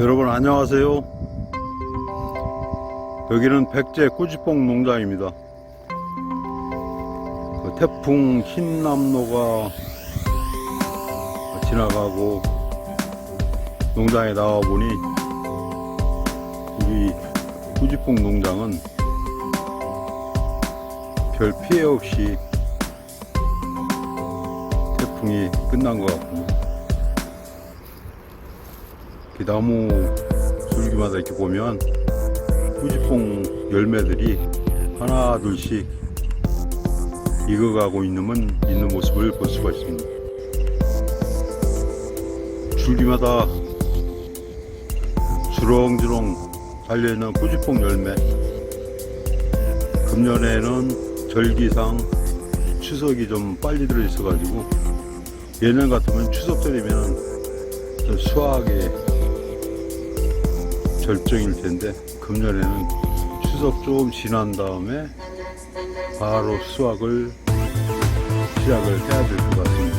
여러분 안녕하세요. 여기는 백제 꾸지뽕 농장입니다. 그 태풍 흰남노가 지나가고 농장에 나와 보니 우리 꾸지뽕 농장은 별 피해 없이 태풍이 끝난 것 같군요. 이 나무 줄기마다 이렇게 보면 꾸지뽕 열매들이 하나 둘씩 익어가고 있는, 있는 모습을 볼 수가 있습니다. 줄기마다 주렁주렁 달려있는 꾸지뽕 열매 금년에는 절기상 추석이 좀 빨리 들어있어가지고 예년 같으면 추석 전이면 좀 수확에 절정일 텐데 금년에는 추석 좀 지난 다음에 바로 수확을 시작을 해야 될 것 같습니다.